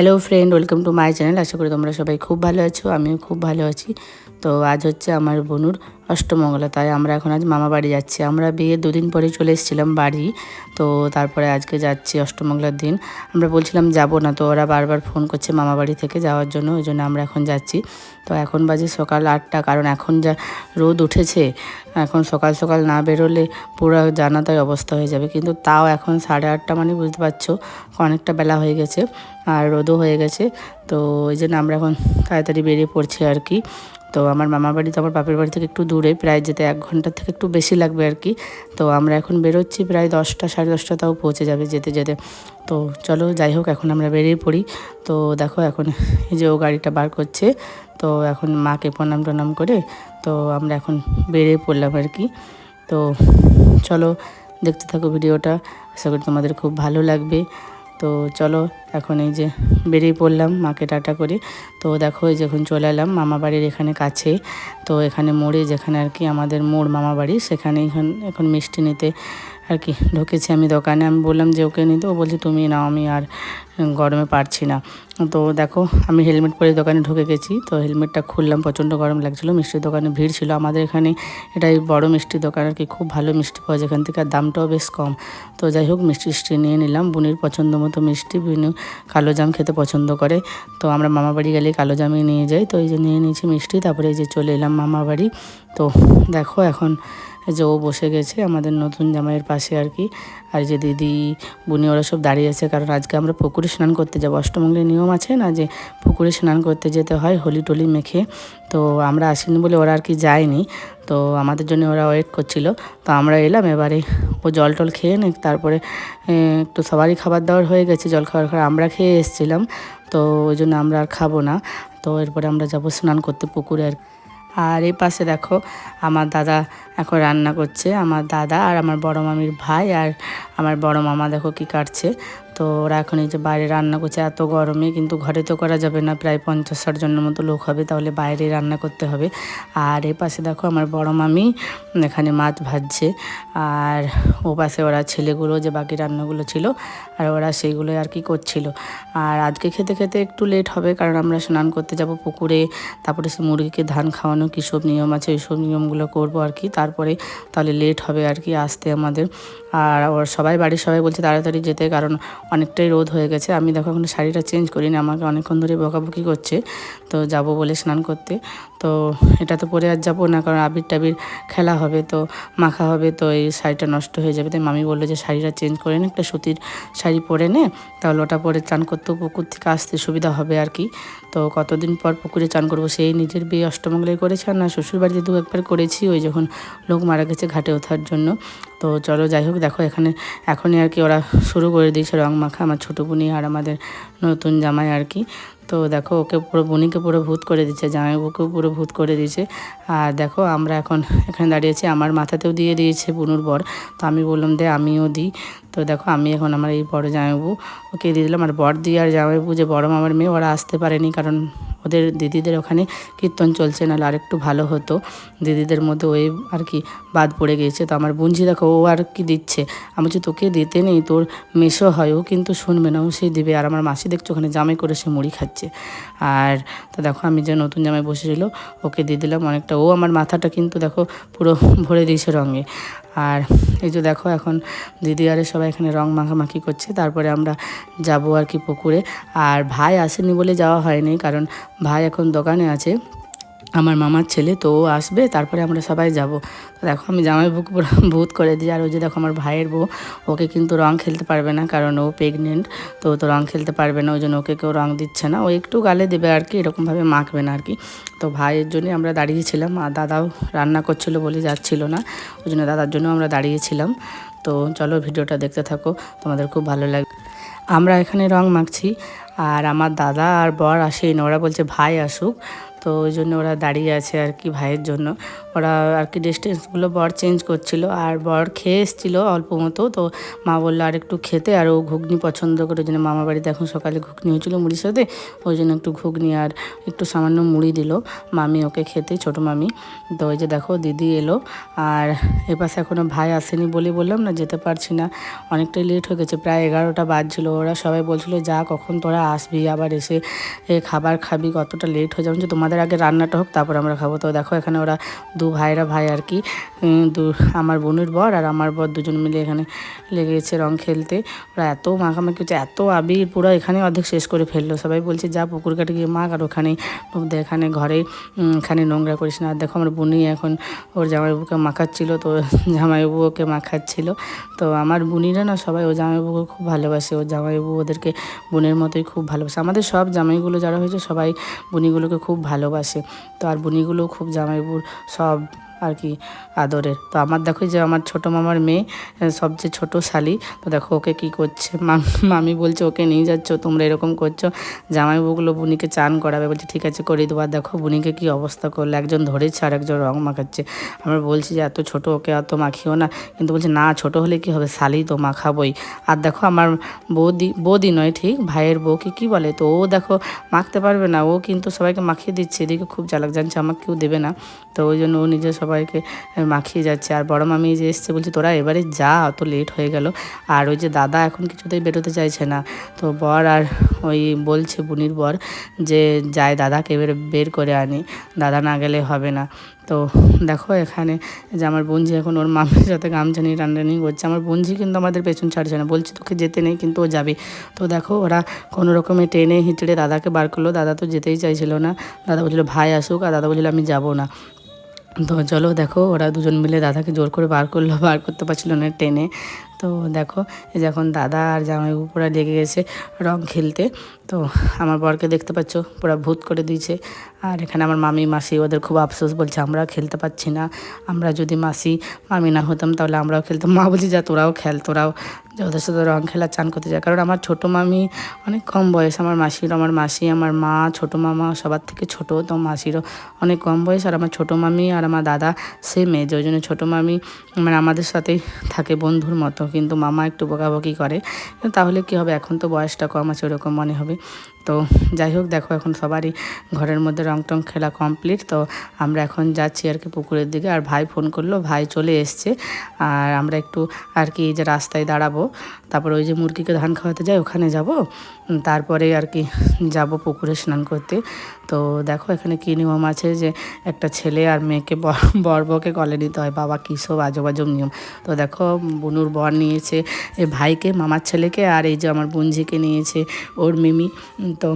Hello friend welcome to my channel আশা করি তোমরা সবাই খুব ভালো আছো, আমিও খুব ভালো আছি। তো আজ হচ্ছে আমার বনুর অষ্টমঙ্গলা, তাই আমরা এখন আজ মামা বাড়ি যাচ্ছি। আমরা বিয়ে দুদিন পরে চলে এসেছিলাম বাড়ি, তো তারপরে আজকে যাচ্ছি অষ্টমঙ্গলার দিন। আমরা বলছিলাম যাব না, তো ওরা বারবার ফোন করছে মামা বাড়ি থেকে যাওয়ার জন্য, ওই জন্য আমরা এখন যাচ্ছি। তো এখন বাজে সকাল আটটা, কারণ এখন যা রোদ উঠেছে, এখন সকাল সকাল না বেরোলে পুরো জানাতাই অবস্থা হয়ে যাবে। কিন্তু তাও এখন সাড়ে আটটা মানে বুঝতে পারছ, অনেকটা বেলা হয়ে গেছে আর রোদও হয়ে গেছে। তো ওই জন্য আমরা এখন তাড়াতাড়ি বেরিয়ে পড়ছি আর কি। তো আমার মামার বাড়ি তো আমার বাপের বাড়ি থেকে একটু দূরে। প্রায় যেতে এক ঘণ্টা থেকে একটু বেশি লাগবে আর কি। তো আমরা এখন বেরোচ্ছি প্রায় দশটা, সাড়ে দশটা তাও পৌঁছে যাবে যেতে যেতে। তো চলো যাই হোক, এখন আমরা বেরিয়ে পড়ি। তো দেখো এখন এই যে ও গাড়িটা বার করছে, তো এখন মাকে প্রণাম টনাম করে তো আমরা এখন বেরিয়ে পড়লাম আর কি। তো চলো দেখতে থাকো ভিডিওটা, আশা করি তোমাদের খুব ভালো লাগবে। তো চলো এখন এই যে বেরিয়ে পড়লাম, মাকে টাটা করে। তো দেখো এই যখন চলে এলাম মামা বাড়ির এখানে কাছে। তো এখানে মোড়ে যেখানে আর কি আমাদের মোড় মামা বাড়ি, সেখানে এখন এখন মিষ্টি নিতে আর কি, ঢুকেছি আমি দোকানে। আমি বললাম যে, ওকে নিতে ও বলছে, তুমি নাও, আমি আর গরমে পারছি না। তো দেখো, আমি হেলমেট পরে দোকানে ঢুকে গেছি। তো হেলমেটটা খুললাম, প্রচণ্ড গরম লাগছিল মিষ্টির দোকানে ভিড় ছিল। আমাদের এখানে এটাই বড় মিষ্টির দোকান আর কি, খুব ভালো মিষ্টি পাওয়া যায় এখান থেকে, আর দামটাও বেশ কম। তো যাই হোক, মিষ্টি মিষ্টি নিয়ে নিলাম। বুনির পছন্দ মতো মিষ্টি, বুনু কালো জাম খেতে পছন্দ করে। তো আমরা মামা বাড়ি গেলে কালো জামই নিয়ে যাই। তো এই যে নিয়ে নিয়েছি মিষ্টি, তারপরে এই যে চলে এলাম মামা বাড়ি। তো দেখো এখন যে ও বসে গেছে, আমাদের নতুন জামাইয়ের পাশে আর কি। আর যে দিদি, বুনি, ওরা সব দাঁড়িয়ে আছে, কারণ আজকে আমরা পুকুরে স্নান করতে যাব। অষ্টমঙ্গলের নিয়ম আছে না যে পুকুরে স্নান করতে যেতে হয় হোলি টোলি মেখে। তো আমরা আসিনি বলে ওরা আর কি যায়নি। তো আমাদের জন্য ওরা ওয়েট করছিল। তো আমরা এলাম, এবারে ও জল টল খেয়ে নে তারপরে একটু সবারই খাবার দাবার হয়ে গেছে, জল খাবার খাবার আমরা খেয়ে এসেছিলাম। তো ওই জন্য আমরা আর খাব না। তো এরপরে আমরা যাব স্নান করতে পুকুরে আর আর এই পাশে দেখো আমার দাদা এখন রান্না করছে, আমার দাদা আর আমার বড় মামির ভাই আর আমার বড় মামা দেখো কি কাটছে। তো ওরা এখন এই যে বাইরে রান্না করছে, এত গরমে কিন্তু ঘরে তো করা যাবে না, প্রায় পঞ্চাশ ষাট জনের মতো লোক হবে, তাহলে বাইরে রান্না করতে হবে। আর এই পাশে দেখো আমার বড় মামি, এখানে মাছ ভাজছে, আর ও পাশে ওরা ছেলেগুলো যে বাকি রান্নাগুলো ছিল, আর ওরা সেইগুলোই আর কি করছিল। আর আজকে খেতে খেতে একটু লেট হবে, কারণ আমরা স্নান করতে যাব পুকুরে, তারপরে সে মুরগিকে ধান খাওয়ানো সব নিয়ম আছে ওই সব নিয়মগুলো করব আর কি, তারপরে তাহলে লেট হবে আর কি আসতে আমাদের। আর ওর সবাই, বাড়ির সবাই বলছে তাড়াতাড়ি যেতে, কারণ অনেকটাই রোদ হয়ে গেছে। আমি দেখো এখন শাড়িটা চেঞ্জ করিনি, আমাকে অনেকক্ষণ ধরে বকাবকি করছে। তো যাব বলে স্নান করতে। তো এটা তো পরে আর যাব না, কারণ আবির টাবির খেলা হবে, তো মাখা হবে, তো এই শাড়িটা নষ্ট হয়ে যাবে। তাই মামি বলল যে শাড়িটা চেঞ্জ করে নে, একটা সুতির শাড়ি পরে নে, তাহলে ওটা পরে চান করতেও পুকুর থেকে আসতে সুবিধা হবে আর কি। তো কতদিন পর পুকুরে চান করব সেই নিজের বিয়ে অষ্টমঙ্গলে করেছে আর না, শ্বশুরবাড়িতে দু একবার করেছি, ওই যখন লোক মারা গেছে ঘাটে ওঠার জন্য। তো চলো যাই হোক, দেখো এখানে এখনই আর কি ওরা শুরু করে দিয়েছে রং মাখা, আমার ছোটো বুনি আর আমাদের নতুন জামাই আর কি। তো দেখো, ওকে পুরো বোনিকে পুরো ভূত করে দিচ্ছে জামাইবাবুকেও পুরো ভূত করে দিয়েছে। আর দেখো, আমরা এখন এখানে দাঁড়িয়েছি আমার মাথাতেও দিয়ে দিয়েছে বুনুর বর। তো আমি বললাম, দে, আমিও দিই। তো দেখো, আমি এখন আমার এই বড় জামাইবু ওকে দিয়ে দিলাম। আর বর দিয়ে আর জামাইবু যে বড় মামার মেয়ে, ওরা আসতে পারেনি কারণ ওদের দিদিদের ওখানে কীর্তন চলছে, নাহলে আর একটু ভালো হতো। দিদিদের মধ্যে ওই আর কি বাদ পড়ে গিয়েছে। তো আমার বোনঝি দেখো, ও আর কি দিচ্ছে? আমি বলছি, তোকে দিতে নেই, তোর মেশো হয়, ও কিন্তু শুনবে না, ও সেই দেবে। আর আমার মাসি দেখছ, ওখানে জামাই করে সে মুড়ি খাচ্ছে। আর তা দেখো, আমি যে নতুন জামাই বসেছিল, ওকে দিয়ে দিলাম অনেকটা। ও আমার মাথাটা কিন্তু দেখো পুরো ভরে দিয়েছে রঙে। আর এই যে দেখো এখন দিদি আরে সবাই এখানে রং মাখামাখি করছে, তারপরে আমরা যাব আর কি পুকুরে। আর ভাই আসেনি বলে যাওয়া হয়নি, কারণ ভাই এখন দোকানে আছে। আমার মামার ছেলে, তো ও আসবে, তারপরে আমরা সবাই যাব। তো দেখো, আমি জামাই বুক ভূত করে দিই, আর ওই যে দেখো আমার ভাইয়ের বউ, ওকে কিন্তু রং খেলতে পারবে না, কারণ ও প্রেগনেন্ট তো তো রং খেলতে পারবে না, ওই জন্য ওকে কেউ রং দিচ্ছে না। ও একটু গালে দেবে আর কি, এরকমভাবে মাখবে না আর কি। তো ভাইয়ের জন্যই আমরা দাঁড়িয়েছিলাম, আর দাদাও রান্না করছিল বলে যাচ্ছিল না, ওই জন্য দাদার জন্য আমরা দাঁড়িয়েছিলাম। তো চলো ভিডিওটা দেখতে থাকো, তোমাদের খুব ভালো লাগবে আমরা এখানে রং মাখছি, আর আমার দাদা আর বর আসেনি ওরা বলছে, ভাই আসুক। তো ওই জন্য ওরা দাঁড়িয়ে আছে আর কি ভাইয়ের জন্য। ওরা আর কি ডিস্টেন্সগুলো বর চেঞ্জ করছিল। আর বর খেয়ে এসেছিল অল্প মতো, তো মা বলল আর একটু খেতে। আর ও ঘুগনি পছন্দ করে, ওই জন্য মামা বাড়িতে এখন সকালে ঘুগনি হয়েছিল মুড়ির সাথে, ওই জন্য একটু ঘুগনি আর একটু সামান্য মুড়ি দিল। মামি ওকে খেতে, ছোটো মামি। তো ওই যে দেখো, দিদি এলো। আর এপাশে এখনও ভাই আসেনি বলে বললাম না, যেতে পারছি না। অনেকটাই লেট হয়ে গেছে, প্রায় এগারোটা বাজছিল। ওরা সবাই বলছিল, যা, কখন তোরা আসবি? আবার এসে খাবার খাবি, কতটা লেট হয়ে যাবে? তোমাদের আগে রান্নাটা হোক, তারপর আমরা খাব। তো দেখো, এখানে ওরা দু ভাইরা ভাই আর কি দু, আমার বোনের বর আর আমার বর দুজন মিলে এখানে লেগে গেছে রং খেলতে। ওরা এত মাখামাখি হচ্ছে, এত আবির, পুরো এখানে অর্ধেক শেষ করে ফেলল। সবাই বলছে, যা পুকুর কাটে গিয়ে মাখ আর ওখানে এখানে ঘরে এখানে নোংরা করিস না। আর দেখো আমার বোনই এখন ওর জামাইবাবুকে মাখাচ্ছিল, তো জামাইবাবু ওকে মাখাচ্ছিল। তো আমার বুনিরা না সবাই ও জামাইবাবুকে খুব ভালোবাসে। ও জামাইবাবু ওদেরকে বোনের মতোই খুব ভালোবাসে। আমাদের সব জামাইগুলো যারা হয়েছে সবাই বুনিগুলোকে খুব ভালোবাসে। তো আর বুনিগুলো খুব জামাইবাবুর সব job আর কি, আদরের। তো আমার দেখো যে আমার ছোটো মামার মেয়ে সবচেয়ে ছোট শালি, তো দেখো ওকে কি করছে? মামি বলছে, ওকে নিয়ে যাচ্ছ, তোমরা এরকম করছ, জামাইবাবুগুলো বুনিকে চান করাবে। বলছে, ঠিক আছে, করে দেবো আর দেখো বুনিকে কি অবস্থা করল, একজন ধরেছে আর একজন রং মাখাচ্ছে। আমরা বলছি যে, এত ছোট ওকে এত মাখিও না। কিন্তু বলছে, না, ছোট হলে কি হবে? শালি তো মাখাবই। আর দেখো আমার বৌদি বৌদি নয়, ঠিক? ভাইয়ের বউকে কি বলে? তো ও দেখো মাখতে পারবে না, ও কিন্তু সবাইকে মাখিয়ে দিচ্ছে। এদিকে খুব চালাক জানছে আমাকে কেউ দেবে না। তো ওই জন্য ও নিজে সবাইকে মাখিয়ে যাচ্ছে। আর বড় মামি যে এসছে বলছে, তোরা এবারে যা, অত লেট হয়ে গেল। আর ওই যে দাদা এখন কিছুতেই বেরোতে চাইছে না। তো বর আর ওই বলছে বুনির বর যে যায় দাদাকে এবারে বের করে আনি। দাদা না গেলে হবে না। তো দেখো এখানে যে আমার বোনঝি এখন ওর মামির সাথে গামছা নিয়ে টানটানি করছে। আমার বোনঝি কিন্তু আমাদের পেছন ছাড়ছে না। বলছে, তোকে যেতে নেই, কিন্তু ও যাবে। তো দেখো ওরা কোনো রকমে টেনে হিঁচড়ে দাদাকে বার করল। দাদা তো যেতেই চাইছিল না। দাদা বলছিল, ভাই আসুক। আর দাদা বলছিল, আমি যাব না। তো চলো দেখো, ওরা দুজন মিলে দাদাকে জোর করে বার করল, বার করতে পারছিল না টেনে তো দেখো, এই যে এখন দাদা আর জামাইবাবু পুরো লেগে গেছে রং খেলতে। তো আমার বরকে দেখতে পাচ্ছ, পুরো ভূত করে দিয়েছে। আর এখানে আমার মামি, মাসি, ওদের খুব আফসোস বলছে আমরা খেলতে পারছি না। আমরা যদি মাসি, মামি না হতাম তাহলে আমরাও খেলতাম। মা বলছি, যা, তোরাও খেল, তোরাও যে ওদের সাথে রং খেলা, চান করতে যায় কারণ আমার ছোটো মামি অনেক কম বয়স, আমার মাসির আমার মাসি, আমার মা, ছোটো মামা সবার থেকে ছোটো, তো মাসিরও অনেক কম বয়স। আর আমার ছোটো মামি আর আমার দাদা সেম এজ ওই জন্য ছোটো মামি মানে আমাদের সাথেই থাকে বন্ধুর মতো। কিন্তু মামা একটু বকাবকি করে, তাহলে কি হবে? এখন তো বয়সটা কম আছে, ওরকম মনে হবে। তো যাই হোক, দেখো এখন সবারই ঘরের মধ্যে রং টং খেলা কমপ্লিট তো আমরা এখন যাচ্ছি আর কি পুকুরের দিকে। আর ভাই ফোন করল, ভাই চলে এসছে। আর আমরা একটু আর কি যে রাস্তায় দাঁড়াবো। তারপর ওই যে মুরগিকে ধান খাওয়াতে যাই, ওখানে যাব। তারপরে আর কি যাব পুকুরে স্নান করতে। তো দেখো এখানে কী নিয়ম আছে যে একটা ছেলে আর মেয়েকে বর- বউকে কলে নিতে হয়। বাবা কী সব আজব আজব নিয়ম। তো দেখো বুনুর বর নিয়েছে এ ভাইকে, মামার ছেলেকে। আর এই যে আমার বোনঝিকে নিয়েছে ওর মিমি। তো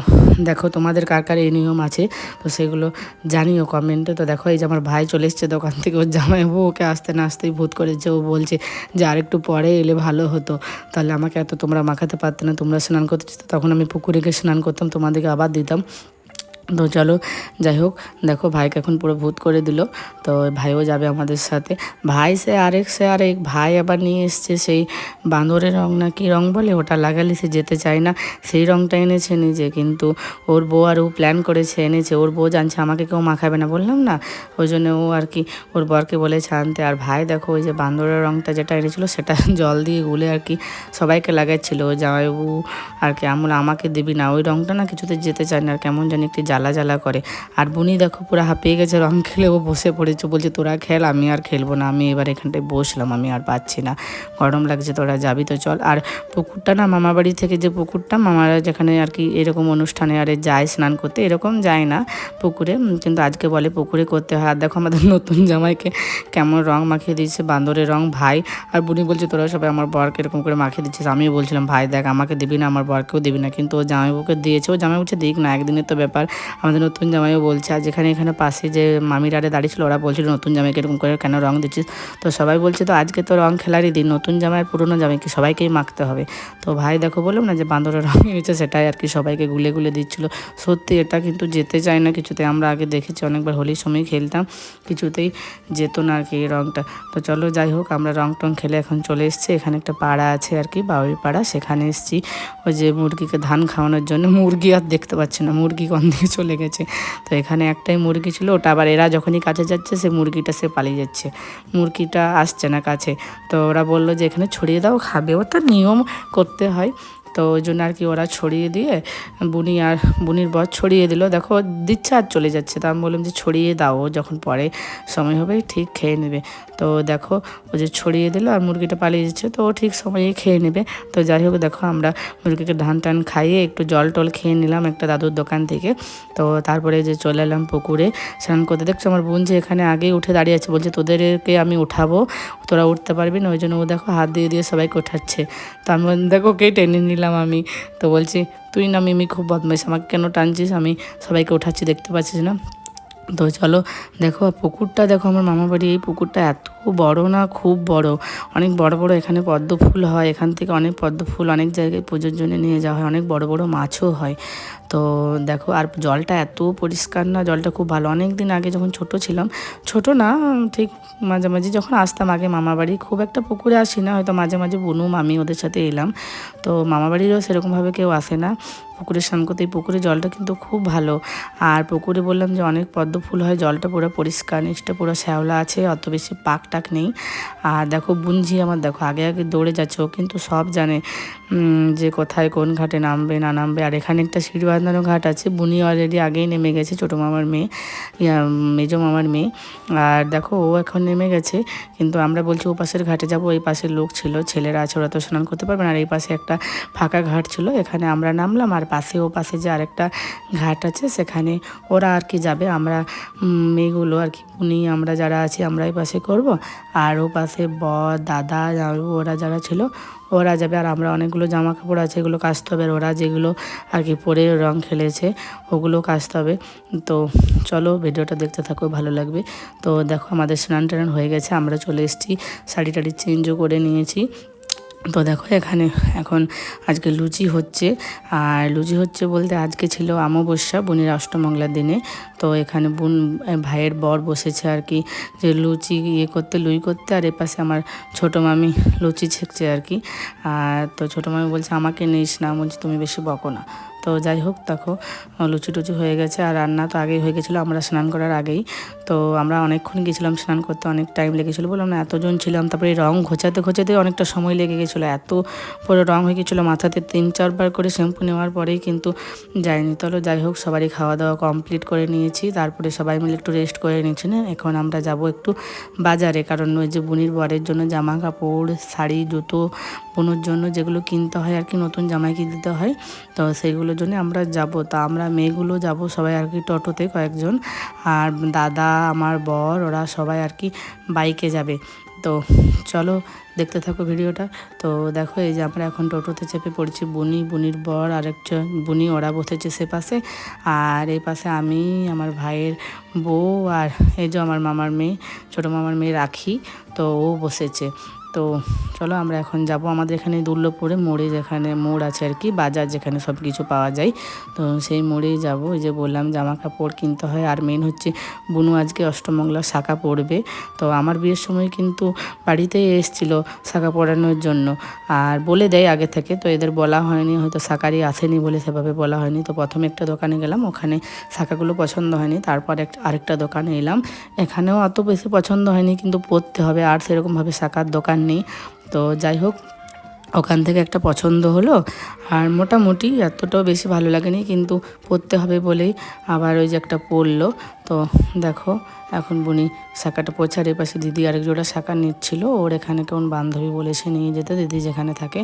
দেখো তোমাদের কার কার এই নিয়ম আছে, তো সেগুলো জানিও কমেন্টে তো দেখো এই যে আমার ভাই চলে এসছে দোকান থেকে, ওর জামাইবাবু ওকে আসতে না আসতেই ভূত করেছে। ও বলছে যে আরেকটু পরে এলে ভালো হতো। তাহলে আমাকে এত তোমরা মাখাতে পারতে না, তোমরা স্নান করতে তখন আমি পুকুরে গিয়ে স্নান করতাম, তোমাদেরকে আবার দিতাম। তো চলো, যাই হোক, দেখো ভাইকে এখন পুরো ভূত করে দিল। তো ভাইও যাবে আমাদের সাথে। ভাই সে আরেক সে আরেক ভাই আবার নিয়ে এসছে সেই বাঁদরের রং না কি রং বলে? ওটা লাগালে সে যেতে চায় না। সেই রংটা এনেছে নিজে, কিন্তু ওর বউ আর ও প্ল্যান করেছে, এনেছে। ওর বউ জানছে আমাকে কেউ মাখাবে না, বললাম না। ওই জন্য ও আর কি, ওর বরকে বলেছে আনতে। আর ভাই দেখো, ওই যে বাঁদরের রংটা যেটা এনেছিল, সেটা জল দিয়ে গুলে আর কি সবাইকে লাগাচ্ছিল। ও জামাইবাবু আর কি আমরা আমাকে দিবি না। ওই রংটা না কিছুতে যেতে চায় না। আর কেমন জানি একটু জ্বালা জ্বালা করে। আর বুনি দেখো পুরো হাঁপিয়ে গেছে, রং খেলে ও বসে পড়েছে, বলছে, তোরা খেল, আমি আর খেলব না। আমি এবার এখানটায় বসলাম, আমি আর পাচ্ছি না। গরম লাগছে, তোরা যাবি তো চল। আর পুকুরটা না, মামা বাড়ি থেকে যে পুকুরটা, মামারা যেখানে আর কি এরকম অনুষ্ঠানে আরে যায় স্নান করতে, এরকম যায় না পুকুরে। কিন্তু আজকে বলে পুকুরে করতে হয়। আর দেখো আমাদের নতুন জামাইকে কেমন রং মাখিয়ে দিয়েছে বান্দরের রং, ভাই। আর বুনি বলছে, তোরা সবাই আমার বরকে এরকম করে মাখিয়ে দিচ্ছিস। আমিও বলছিলাম, ভাই, দেখ, আমাকে দিবি না, আমার বরকেও দিবি না। কিন্তু ও জামাইবাবুকে দিয়েছে, ও জামাই বলছে দিক না, একদিনের তো ব্যাপার। আমাদের নতুন জামাইও বলছে, আর যেখানে এখানে পাশে যে মামির আরে দাঁড়িয়েছিল ওরা বলছিল নতুন জামাইকে এরকম করে কেন রং দিচ্ছিস? তো সবাই বলছে, তো আজকে তো রং খেলারই দিন, নতুন জামাই আর পুরনো জামাইকে সবাইকেই মাখতে হবে। তো ভাই দেখো বললাম না যে বান্দরের রং হয়েছে সেটাই আর কি সবাইকে গুলে গুলে দিচ্ছিল। সত্যি এটা কিন্তু যেতে চায় না কিছুতে, আমরা আগে দেখেছি অনেকবার হোলির সময় খেলতাম, কিছুতেই যেত না আর কি এই রংটা। তো চলো যাই হোক, আমরা রং টং খেলে এখন চলে এসেছি, এখানে একটা পাড়া আছে আর কি বাউরি পাড়া, সেখানে এসেছি। ওই যে মুরগিকে ধান খাওয়ানোর জন্য, মুরগি আর দেখতে পাচ্ছি না, মুরগি কোন দিকে চলে গেছে। তো এখানে একটাই মুরগি ছিল, ওটা আবার এরা যখনই কাছে যাচ্ছে সে মুরগিটা সে পালিয়ে যাচ্ছে। মুরগিটা আসছে না কাছে। তো ওরা বলল যে, এখানে ছড়িয়ে দাও, খাবে। ও তো নিয়ম করতে হয়। তো ওই জন্য আর কি ওরা ছড়িয়ে দিয়ে বুনি আর বুনির বর ছড়িয়ে দিল। দেখো, দিচ্ছে আর চলে যাচ্ছে। তা আমি বললাম যে, ছড়িয়ে দাও, যখন পরে সময় হবে ঠিক খেয়ে নেবে। তো দেখো, ও যে ছড়িয়ে দিল আর মুরগিটা পালিয়ে যাচ্ছে, তো ও ঠিক সময়ে খেয়ে নেবে। তো যাই হোক, দেখো, আমরা মুরগিকে ধান টান খাইয়ে একটু জল টল খেয়ে নিলাম একটা দাদুর দোকান থেকে। তো তারপরে যে চলে এলাম পুকুরে, স্নান করতে। দেখছ, আমার বোন যে এখানে আগেই উঠে দাঁড়িয়ে আছে, বলছে, তোদেরকে আমি উঠাবো, তোরা উঠতে পারবি না। ওই জন্য ও দেখো, হাত দিয়ে দিয়ে সবাইকে ওঠাচ্ছে। তো আমি দেখো, কে টেনে নিলাম আমি। তো বলছি, তুই না মিমি খুব বদমাইশ, আমাকে কেন টানছিস? আমি সবাইকে ওঠাচ্ছি দেখতে পাচ্ছিস না? তো চলো, দেখো পুকুরটা, দেখো আমার মামা বাড়ি, এই পুকুরটা এত বড় না, খুব বড়। অনেক বড় বড় এখানে পদ্ম ফুল হয়, এখান থেকে অনেক পদ্ম ফুল অনেক জায়গায় পুজোর জন্য নিয়ে যাওয়া হয়, অনেক বড় বড় মাছও হয়। তো দেখো, আর জলটা এত পরিষ্কার না, জলটা খুব ভালো। অনেক দিন আগে যখন ছোট ছিলাম, ছোট না, ঠিক মাঝামাঝি যখন আসতাম আগে মামা বাড়ি খুব একটা পুকুরে আসি না, হয়তো মাঝে মাঝে বুনু, মামি ওদের সাথে এলাম। তো মামা বাড়িরও সেরকমভাবে কেউ আসে না, পুকুরে স্নান করতে। এই পুকুরে জলটা কিন্তু খুব ভালো। আর পুকুরে বললাম যে অনেক পদ্ম ফুল হয়, জলটা পুরো পরিষ্কার, নিচটা পুরো শ্যাওলা আছে, অত বেশি পাক টাক নেই। আর দেখো, বুনঝি আমার, দেখো, আগে আগে দৌড়ে যাচ্ছে, ও কিন্তু সব জানে যে কোথায় কোন ঘাটে নামবে, না নামবে। আর এখানে একটা সিঁড়ি বাঁধানো ঘাট আছে। বুনি অলরেডি আগেই নেমে গেছে ছোটো মামার মেয়ে মেজো মামার মেয়ে। আর দেখো, ও এখন নেমে গেছে, কিন্তু আমরা বলছি ও পাশের ঘাটে যাব, এই পাশের লোক ছিল, ছেলেরা আছে, ওরা তো স্নান করতে পারবে না। আর এই পাশে একটা ফাঁকা ঘাট ছিল, এখানে আমরা নামলাম, আর পাশে, ও পাশে যে আরেকটা ঘাট আছে, সেখানে ওরা আর কি যাবে, আমরা মেয়েগুলো আর কি উনি আমরা যারা আছি, আমরা এই পাশে করব। আর ও পাশে বর, দাদা, ওরা যারা ছিল ওরা যাবে আর আমরা অনেকগুলো জামা কাপড় আছে, এগুলো কাচতে হবে। আর ওরা যেগুলো আর কি পরে রং খেলেছে, ওগুলো কাচতে হবে। তো চলো ভিডিওটা দেখতে থাকো, ভালো লাগবে। তো দেখো আমাদের স্নান টান হয়ে গেছে, আমরা চলে এসেছি শাড়ি টাড়ি চেঞ্জও করে নিয়েছি। তো দেখো এখানে এখন আজকে লুচি হচ্ছে। আর লুচি হচ্ছে বলতে আজকে ছিল অমাবস্যা, বোনের অষ্টমংলার দিনে। তো এখানে বোন ভাইয়ের বর বসেছে আর কি যে লুচি ইয়ে করতে, লুই করতে। আর এপাশে আমার ছোটো মামি লুচি ছেঁকছে আর কি। আর তো ছোটো মামি বলছে, আমাকে নিস না। বলছি, তুমি বেশি বকো না। তো যাই হোক, দেখো লুচি টুচি হয়ে গেছে আর রান্না তো আগেই হয়ে গেছিল, আমরা স্নান করার আগেই। তো আমরা অনেকক্ষণ গেছিলাম স্নান করতে, অনেক টাইম লেগেছিলো বললাম, না, এতজন ছিলাম। তারপরে রং ঘোচাতে ঘোচাতে অনেকটা সময় লেগে গেছিল, এত পরে রং হয়ে গেছিল, মাথাতে তিন চারবার করে শ্যাম্পু নেওয়ার পরেই কিন্তু যায়নি। তাহলে যাই হোক, সবারই খাওয়া দাওয়া কমপ্লিট করে নিয়েছি, তারপরে সবাই মিলে একটু রেস্ট করে নিয়েছি, না? এখন আমরা যাব একটু বাজারে, কারণ ওই যে বুনির বরের জন্য জামা কাপড় শাড়ি, জুতো, বোনের জন্য যেগুলো কিনতে হয় আর কি, নতুন জামাইকে দিতে হয়, তো সেইগুলোর জন্য আমরা যাব। তা আমরা মেয়েগুলো যাব সবাই আর কি টোটোতে কয়েকজন। আর দাদা, আমার বর, ওরা সবাই আর কি বাইকে যাবে। তো চলো দেখতে থাকো ভিডিওটা। তো দেখো এই যে আমরা এখন টোটোতে চেপে পড়ছি বুনি। বুনির বর আরেকজন, বুনি ওরা বসেছে সে পাশে। আর এই পাশে আমি, আমার ভাইয়ের বউ আর এই যে আমার মামার মেয়ে, ছোটো মামার মেয়ে রাখি। তো ও বসেছে। তো চলো আমরা এখন যাব আমাদের এখানে দুর্লভপুরে, মোড়ে যেখানে মোড় আছে আর কি, বাজার যেখানে সব কিছু পাওয়া যায়। তো সেই মোড়েই যাব, ওই যে বললাম জামা কাপড় কিনতে হয়, আর মেন হচ্ছে বুনু আজকে অষ্টমঙ্গলা শাখা পড়বে। তো আমার বিয়ের সময় কিন্তু বাড়িতেই এসেছিল শাখা পড়ানোর জন্য। আর বলে দেয় আগে থেকে, তো এদের বলা হয়নি, হয়তো শাকারি আসেনি বলে সেভাবে বলা হয়নি। তো প্রথমে একটা দোকানে গেলাম, ওখানে শাখাগুলো পছন্দ হয়নি, তারপর একটা আরেকটা দোকানে এলাম। এখানেও অত বেশি পছন্দ হয়নি, কিন্তু পড়তে হবে, আর সেরকমভাবে শাখার দোকান নেই তো যাই হোক, ওখান থেকে একটা পছন্দ হলো। আর মোটামুটি এতটাও বেশি ভালো লাগেনি, কিন্তু পরতে হবে বলেই আবার ওই যে একটা পরলো। তো দেখো, এখন বুনি শাখাটা পোছার এই পাশে দিদি আরেক জোড়া শাখা নিচ্ছিল। ওর এখানে কেমন বান্ধবী বলেছে নিয়ে যেতে, দিদি যেখানে থাকে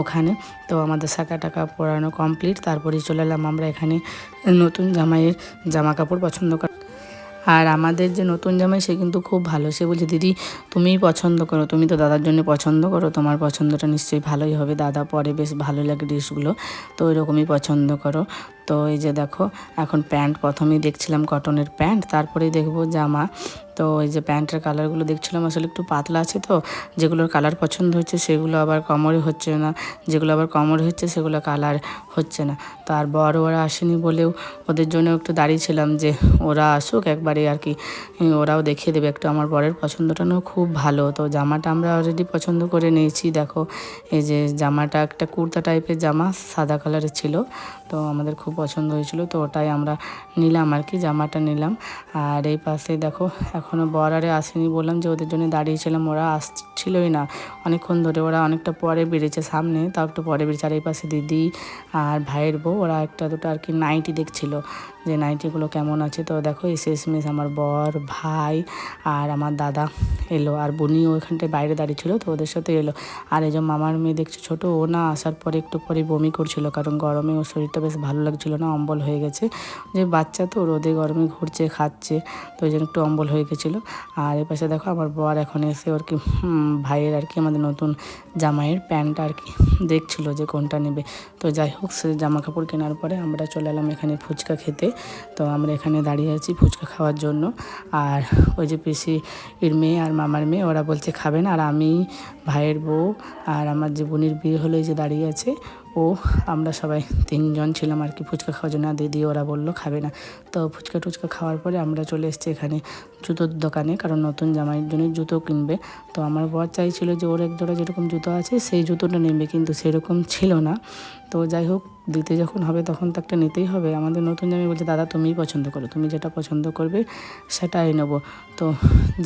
ওখানে। তো আমাদের শাখা টাকা পরানো কমপ্লিট তারপরেই চলে এলাম আমরা এখানে নতুন জামাইয়ের জামা কাপড় পছন্দ কর আর আমাদের যে নতুন জামাই, সে কিন্তু খুব ভালো। সে বলছে, দিদি, তুমিই পছন্দ করো, তুমি তো দাদার জন্য পছন্দ করো, তোমার পছন্দটা নিশ্চয়ই ভালোই হবে। দাদা পরে বেশ ভালো লাগে ড্রেসগুলো তো ওইরকমই পছন্দ করো। তো এই যে দেখো, এখন প্যান্ট প্রথমেই দেখছিলাম কটনের প্যান্ট, তারপরেই দেখব জামা। তো এই যে প্যান্টের কালারগুলো দেখছিলাম, আসলে একটু পাতলা আছে তো, যেগুলোর কালার পছন্দ হচ্ছে সেগুলো আবার কমরে হচ্ছে না, যেগুলো আবার কমরে হচ্ছে সেগুলো কালার হচ্ছে না। তো আর বড় ওরা আসেনি বলেও ওদের জন্য একটু দাঁড়িয়েছিলাম যে ওরা আসুক একবারে আর কি ওরাও দেখিয়ে দেবে। একটু আমার বরের পছন্দটা না খুব ভালো। তো জামাটা আমরা অলরেডি পছন্দ করে নিয়েছি, দেখো। এই যে জামাটা একটা কুর্তা টাইপের জামা, সাদা কালারের ছিল। তো আমাদের খুব পছন্দ হয়েছিল, তো ওটাই আমরা নিলাম আর কি, জামাটা নিলাম। আর এই পাশে দেখো এখনও বরারে আসেনি বললাম যে ওদের জন্য দাঁড়িয়েছিলাম, ওরা আসছিলই না। অনেকক্ষণ ধরে ওরা অনেকটা পরে বেড়েছে সামনে, তাও একটু পরে বেড়েছে আর এই পাশে দিদি আর ভাইয়ের বউ, ওরা একটা দুটো আর কি নাইটি দেখছিল। যে নাইটিগুলো কেমন আছে, তো দেখো এই শেষমেশ আমার বর, ভাই আর আমার দাদা এলো আর বুনিও ওখানটায় বাইরে দাঁড়িয়ে ছিল, তো ওদের সাথে এলো। আর এই যে মামার মেয়ে দেখছি ছোট, ও না আসার পরে একটু পরে বমি করছিল, কারণ গরমে ওর শরীরটা বেশ ভালো লাগছিল না, অম্বল হয়ে গেছে। যে বাচ্চা তো রোদে গরমে ঘুরছে, খাচ্ছে, তো ওই জন্য একটু অম্বল হয়ে গেছিল। আর এ পাশে দেখো আমার বর এখন এসে ওর কি ভাইয়ের আর কি আমাদের নতুন জামাইয়ের প্যান্টটা আর কি দেখছিল যে কোনটা নেবে। তো যাই হোক, সে জামা কাপড় কেনার পরে আমরা চলে এলাম এখানে ফুচকা খেতে। তো আমরা এখানে দাঁড়িয়ে আছি ফুচকা খাওয়ার জন্য। আর ওই যে পিসি এর মেয়ে আর মামার মেয়ে, ওরা বলছে খাবে না। আর আমি, ভাইয়ের বউ আর আমার যে বোনের বিয়ে হলো যে দাঁড়িয়ে আছে, ও, আমরা সবাই তিনজন ছিলাম আর কি ফুচকা খাওয়ার জন্য। দিদি, ওরা বলল খাবে না। তো ফুচকা টুচকা খাওয়ার পরে আমরা চলে এসেছি এখানে জুতোর দোকানে, কারণ নতুন জামাইয়ের জন্য জুতো কিনবে। তো আমার বর চাইছিল যে ওর এক জোড়া যেরকম জুতো আছে, সেই জুতোটা নেবে, কিন্তু সেরকম ছিল না। তো যাই হোক দিতে যখন হবে তখন তো একটা নিতেই হবে। আমাদের নতুন জামাই বলছে, দাদা, তুমিই পছন্দ করো, তুমি যেটা পছন্দ করবে সেটাই নেব। তো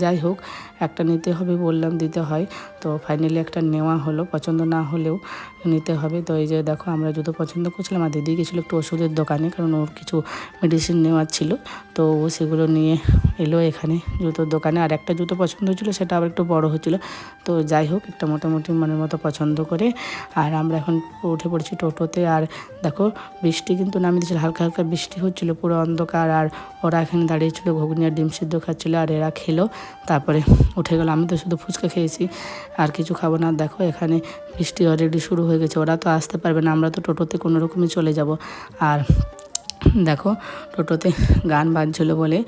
যাই হোক একটা নিতে হবে বললাম, দিতে হয়। তো ফাইনালি একটা নেওয়া হলো, পছন্দ না হলেও নিতে হবে। তো এই যে দেখো, আমরা জুতো পছন্দ করছিলাম, আর দিদি গেছিল একটু ওষুধের দোকানে, কারণ ওর কিছু মেডিসিন নেওয়ার ছিল। তো ও সেগুলো নিয়ে এলো এখানে জুতোর দোকানে। আর একটা জুতো পছন্দ হচ্ছিল সেটা আবার একটু বড় হচ্ছিল। তো যাই হোক একটা মোটামুটি মনের মতো পছন্দ করে। আর আমরা এখন উঠে পড়েছি টোটোতে আর দেখো, বৃষ্টি কিন্তু নামিয়ে দিয়েছিল, হালকা হালকা বৃষ্টি হচ্ছিল, পুরো অন্ধকার আর ওরা এখানে দাঁড়িয়েছিল, ঘুগনি আর ডিম সিদ্ধ খাচ্ছিলো আর এরা খেলো। তারপরে উঠে গেলো, আমি তো শুধু ফুচকা খেয়েছি, আর কিছু খাব না। দেখো, এখানে বৃষ্টি অলরেডি শুরু হয়ে গেছে, ওরা তো আসতে পারবে না, আমরা তো টোটোতে কোনো রকমই চলে যাব। আর দেখো টোটোতে গান বাজছিল বলে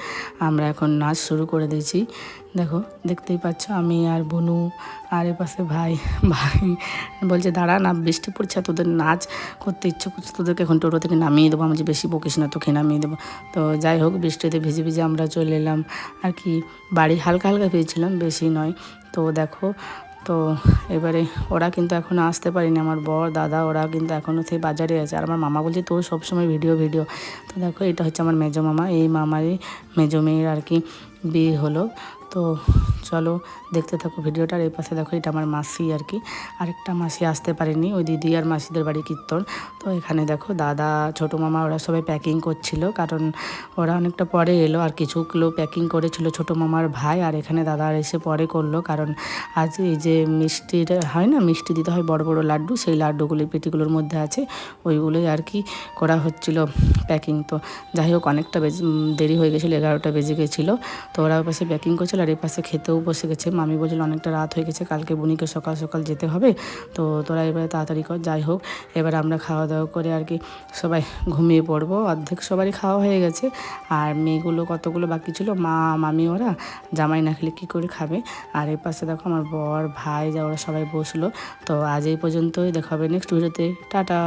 আমরা এখন নাচ শুরু করে দিয়েছি। দেখো, দেখতেই পাচ্ছ আমি আর বনু আর এ পাশে ভাই ভাই বলছে, দাঁড়া না, বৃষ্টি পড়ছে, তোদের নাচ করতে ইচ্ছে করছে, তোদেরকে এখন টোটো থেকে নামিয়ে দেবো, আমি যে বেশি বকিস না তোকে নামিয়ে দেবো। তো যাই হোক, বৃষ্টিতে ভিজে ভিজে আমরা চলে এলাম। আর কি, বাড়ি হালকা হালকা পেয়েছিলাম বেশি নয়। তো দেখো তো এবারে ওরা কিন্তু এখনও আসতে পারিনি, আমার বর, দাদা, ওরা কিন্তু এখনও সেই বাজারে আছে। আর আমার মামা বলছে, তোর সবসময় ভিডিও ভিডিও তো দেখো, এটা হচ্ছে আমার মেজো মামা। এই মামারই, মেজো মেয়ের আর কি বিয়ে হলো। তো চলো দেখতে থাকো ভিডিওটার এই পাশে দেখো এটা আমার মাসি আর কি। আরেকটা মাসি আসতে পারেনি, ওই দিদি আর মাসিদের বাড়ি কীর্তন। তো এখানে দেখো দাদা, ছোটো মামা, ওরা সবাই প্যাকিং করছিল, কারণ ওরা অনেকটা পরে এলো, আর কিছু কিছুগুলো প্যাকিং করেছিল ছোটো মামার ভাই, আর এখানে দাদা এসে পরে করল, কারণ আজ এই যে মিষ্টির, হয় না, মিষ্টি দিতে হয় বড় বড় লাড্ডু, সেই লাড্ডুগুলি পেটিগুলোর মধ্যে আছে, ওইগুলোই আর কি করা হচ্ছিল প্যাকিং তো যাই হোক, অনেকটা দেরি হয়ে গেছিল, এগারোটা বেজে গেছিল, তো ওরা পাশে প্যাকিং করছিল, আর এই পাশে খেতেও বসে গেছে মামি বলছিল, অনেকটা রাত হয়ে গেছে, কালকে বুনিকে সকাল সকাল যেতে হবে। তো তোরা এবারে তাড়াতাড়ি কর, যাই হোক, এবার আমরা খাওয়া দাওয়া করে আর কি সবাই ঘুমিয়ে পড়ব। অর্ধেক সবারই খাওয়া হয়ে গেছে। আর মেয়েগুলো কতগুলো বাকি ছিল? মা, মামি, ওরা। জামাই না খেলে কী করে খাবে? আর এর পাশে দেখো আমার বর, ভাই, যা ওরা সবাই বসল। তো আজ এই পর্যন্তই, দেখা হবে নেক্সট ভিডিওতে টাটা।